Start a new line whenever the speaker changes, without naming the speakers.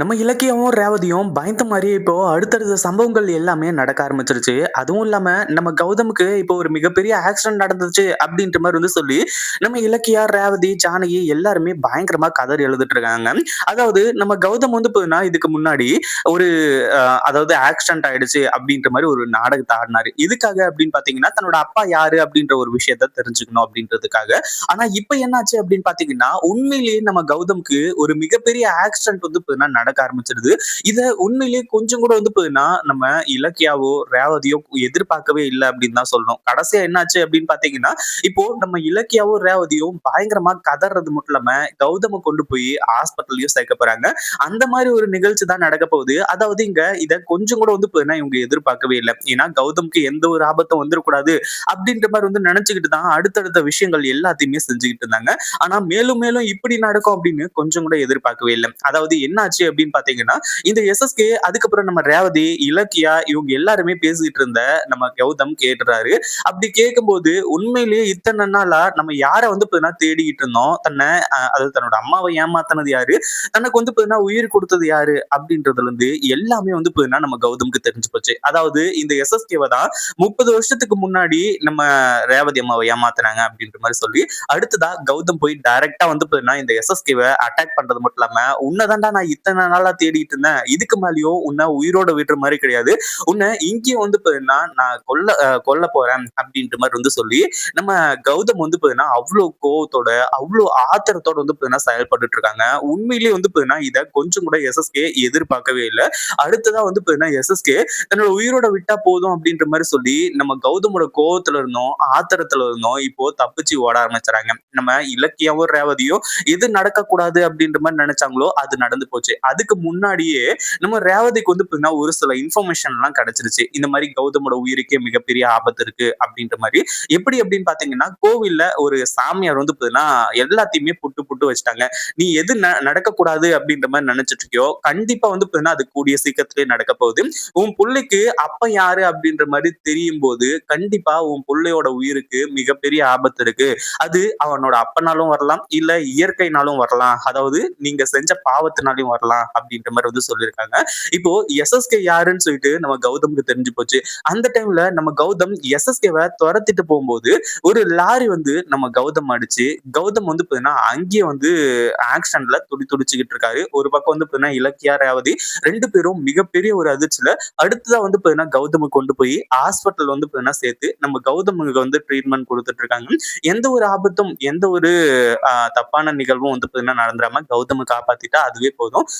நம்ம இலக்கியமும் ரேவதியும் பயந்த மாதிரியே இப்போ அடுத்தடுத்த சம்பவங்கள் எல்லாமே நடக்க ஆரம்பிச்சிருச்சு. அதுவும் இல்லாம நம்ம கௌதமுக்கு இப்போ ஒரு மிகப்பெரிய ஆக்சிடென்ட் நடந்துச்சு அப்படின்ற மாதிரி வந்து சொல்லி நம்ம இலக்கியா ரேவதி ஜானகி எல்லாருமே பயங்கரமா கதறி எழுதிட்டு இருக்காங்க. அதாவது நம்ம கௌதம் வந்து போதுனா இதுக்கு முன்னாடி ஒரு அதாவது ஆக்சிடென்ட் ஆயிடுச்சு அப்படின்ற மாதிரி ஒரு நாடகத்தை ஆடினாரு. இதுக்காக அப்படின்னு பாத்தீங்கன்னா தன்னோட அப்பா யாரு அப்படின்ற ஒரு விஷயத்த தெரிஞ்சுக்கணும் அப்படின்றதுக்காக. ஆனா இப்ப என்னாச்சு அப்படின்னு பாத்தீங்கன்னா உண்மையிலேயே நம்ம கௌதம்க்கு ஒரு மிகப்பெரிய ஆக்சிடென்ட் வந்து பாத்தீங்கன்னா நடக்க ஆரம்பிச்சிருது. இத உண்மையிலேயே கொஞ்சம் கூட வந்து போதுன்னா நம்ம இலக்கியாவோ ரேவதியோ எதிர்பார்க்கவே இல்லை அப்படின்னு தான் சொல்லணும். கடைசியா என்னாச்சு அப்படின்னு பாத்தீங்கன்னா இப்போ நம்ம இலக்கியாவோ ரேவதியோ பயங்கரமா கதறது மட்டும் இல்லாம கௌதம கொண்டு போய் ஹாஸ்பிட்டல்லையும் சேர்க்க போறாங்க. அந்த மாதிரி ஒரு நிகழ்ச்சி தான் நடக்க போகுது. அதாவது இங்க இத கொஞ்சம் கூட வந்து போதுன்னா இவங்க எதிர்பார்க்கவே இல்லை. ஏன்னா கௌதம்க்கு எந்த ஒரு ஆபத்தும் வந்துடக்கூடாது அப்படின்ற மாதிரி வந்து நினைச்சுக்கிட்டு தான் அடுத்தடுத்த விஷயங்கள் எல்லாத்தையுமே செஞ்சுக்கிட்டு இருந்தாங்க. ஆனா மேலும் மேலும் இப்படி நடக்கும் அப்படின்னு கொஞ்சம் கூட எதிர்பார்க்கவே இல்லை. அதாவது என்னாச்சு அப்படின்னு பாத்தீங்கன்னா இந்த எஸ்எஸ்கே அதுக்கப்புறம் நம்ம ரேவதி இலக்கியா இவங்க எல்லாருமே பேசிக்கிட்டு இருந்த நம்ம கௌதம் கேட்டுறாரு. அப்படி கேட்கும்போது உண்மையிலேயே இத்தனை நாளா நம்ம யாரை வந்து தேடிக்கிட்டு இருந்தோம்? தன்னை அதாவது தன்னோட அம்மாவை ஏமாத்தினது யாரு? தனக்கு வந்து உயிர் கொடுத்தது யாரு? அப்படின்றதுல இருந்து எல்லாமே வந்து நம்ம கௌதம்க்கு தெரிஞ்சு போச்சு. அதாவது இந்த எஸ்எஸ்கேவை தான் முப்பது வருஷத்துக்கு முன்னாடி நம்ம ரேவதி அம்மாவை ஏமாத்துனாங்க அப்படின்ற மாதிரி சொல்லி அடுத்ததா கௌதம் போய் டைரக்டா வந்து இந்த எஸ்எஸ்கேவை அட்டாக் பண்றது மட்டும் இல்லாம உன்னதான்டா நான் இத்தனை நாளா தேடிட்டு இருந்தேன். இதுக்கு மேலயும் உன்னை உயிரோட விடுற மாதிரி கிடையாது. உன்னை இங்கேயும் வந்து பாத்தீங்கன்னா நான் கொல்ல கொல்ல போறேன் அப்படின்ற மாதிரி வந்து சொல்லி நம்ம கௌதம் வந்து பாத்தீங்கன்னா அவ்வளவு கோவத்தோட அவ்வளவு ஆத்திரத்தோட வந்து பாத்தீங்கன்னா செயல்பட்டுட்டு இருக்காங்க. உண்மையிலேயே வந்து பாத்தீங்கன்னா இதை கொஞ்சம் கூட எஸ்எஸ்கே எதிர்பார்க்கவே இல்லை. அடுத்ததா வந்து பாத்தீங்கன்னா எஸ்எஸ்கே தன்னோட உயிரோட விட்டா போதும் அப்படின்ற மாதிரி சொல்லி நம்ம கௌதமோட கோவத்துல இருந்தோம் ஆத்திரத்துல இருந்தோம் இப்போ தப்பிச்சு ஓட ஆரம்பிச்சுறாங்க. நம்ம இலக்கியாவும் ரேவதியோ எது நடக்கக்கூடாது அப்படின்ற மாதிரி நினைச்சாங்களோ அது நடந்து போச்சு. அதுக்கு முன்னாடியே நம்ம ரேவதிக்கு வந்து பார்த்தீங்கன்னா ஒரு சில இன்ஃபர்மேஷன் எல்லாம் கிடைச்சிருச்சு. இந்த மாதிரி கௌதமோட உயிருக்கே மிகப்பெரிய ஆபத்து இருக்கு அப்படின்ற மாதிரி. எப்படி அப்படின்னு பாத்தீங்கன்னா கோவில்ல ஒரு சாமியார் வந்து பார்த்தீங்கன்னா எல்லாத்தையுமே புட்டு புட்டு வச்சுட்டாங்க. நீ எது ந- நடக்கக்கூடாது அப்படின்ற மாதிரி நினைச்சிட்டு இருக்கியோ கண்டிப்பா வந்து பார்த்தீங்கன்னா அது கூடிய சீக்கிரத்திலே நடக்க போகுது. உன் புள்ளைக்கு அப்ப யாரு அப்படின்ற மாதிரி தெரியும் போது கண்டிப்பா உன் புள்ளையோட உயிருக்கு மிகப்பெரிய ஆபத்து இருக்கு. அது அவனோட அப்பனாலும் வரலாம் இல்ல இயற்கைனாலும் வரலாம். அதாவது நீங்க செஞ்ச பாவத்தினாலையும் வரலாம். அப்படின்ற மாதிரி வந்து சொல்லியிருக்காங்க. இப்போ எஸ்எஸ்கே யாருன்னு சொல்லிட்டு நம்ம கௌதமுக்கு தெரிஞ்சு போச்சு. அந்த டைம்ல நம்ம கௌதம் எஸ்எஸ்கேவை துரத்திட்டு போகும்போது ஒரு லாரி வந்து நம்ம கௌதம் அடிச்சு கௌதம் வந்து பாத்தீங்கன்னா அங்கேயே வந்து ஆக்சிடென்ட்ல துடி துடிச்சுக்கிட்டு இருக்காரு. ஒரு பக்கம் வந்து பாத்தீங்கன்னா இலக்கியா ரேவதி ரெண்டு பேரும் மிகப்பெரிய ஒரு அதிர்ச்சியில அடுத்ததா வந்து பாத்தீங்கன்னா கௌதம கொண்டு போய் ஹாஸ்பிட்டல் வந்து பாத்தீங்கன்னா சேர்த்து நம்ம கௌதமுக்கு வந்து ட்ரீட்மெண்ட் கொடுத்துட்டு இருக்காங்க. எந்த ஒரு ஆபத்தும் எந்த ஒரு ஆஹ், தப்பான நிகழ்வும் வந்து பாத்தீங்கன்னா நடந்துடாம கௌதம காப்பாத்திட்டா அதுவே போதும்.